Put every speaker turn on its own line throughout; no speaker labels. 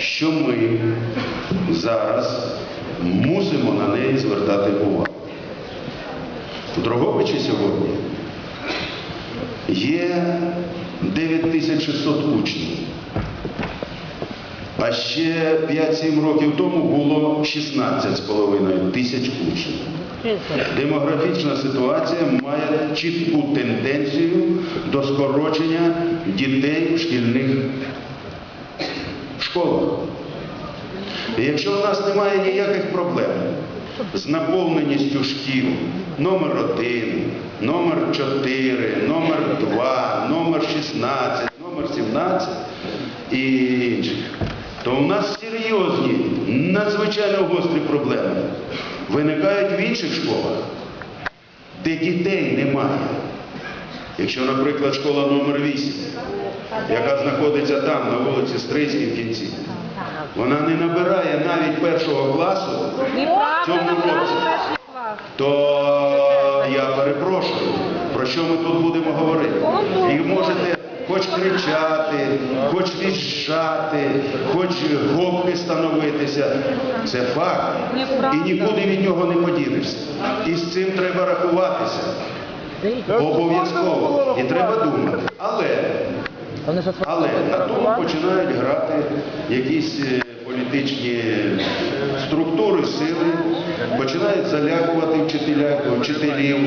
що ми зараз мусимо на неї звертати увагу. У Дрогобичі сьогодні є 9600 учнів. А ще 5-7 років тому було 16,5 тисяч учнів. Демографічна ситуація має чітку тенденцію до скорочення дітей в шкільних школах. І якщо в нас немає ніяких проблем з наповненістю шкіл номер 1, номер 4, номер 2, номер 16, номер 17 і інших, то у нас серйозні, надзвичайно гострі проблеми виникають в інших школах, де дітей немає. Якщо, наприклад, школа номер 8, яка знаходиться там, на вулиці Стрийській в кінці, вона не набирає навіть першого класу,
Неправда,
Цьому році. то я перепрошую, про що ми тут будемо говорити? І можете хоч кричати, хоч віщати, хоч гопки становитися. Це факт. І нікуди від нього не подінешся. І з цим треба рахуватися. Обов'язково. І треба думати. Але але на тому починають грати якісь е, політичні структури, сили, починають залякувати вчителя, вчителів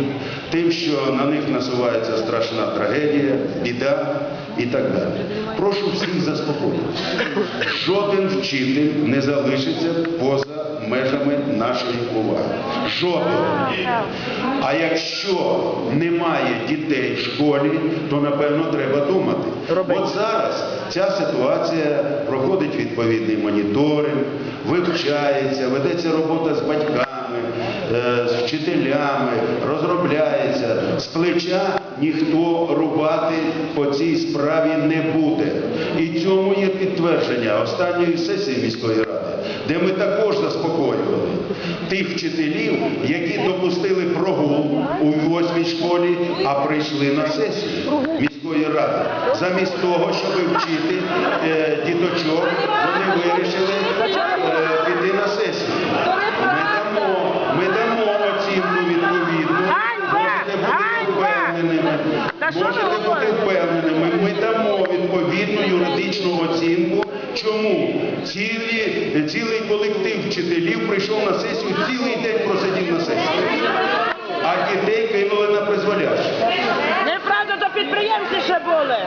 тим, що на них насувається страшна трагедія, біда і так далі. Прошу всіх заспокоїтися. Жоден вчитель не залишиться поза нашої уваги. Жоден. А якщо немає дітей в школі, то напевно треба думати. От зараз ця ситуація проходить відповідний моніторинг, вивчається, ведеться робота з батьками, е, з вчителями, розробляється. З плеча ніхто рубати по цій справі не буде. І цьому є підтвердження останньої сесії міської ради, де ми також заспокоювали тих вчителів, які допустили прогул у восьмій школі, а прийшли на сесію міської ради. Замість того, щоб вчити е, діточок, вони вирішили е, піти на сесію. Ми дамо, ми дамо оцінку відповідну. Можете бути впевненими. Можете бути впевненими. Ми дамо відповідну юридичну оцінку. Чому? Цілі, цілий колектив вчителів прийшов на сесію, цілий день просидів на сесії. А дітей кинули на призволяще.
Неправда, то підприємці ще були.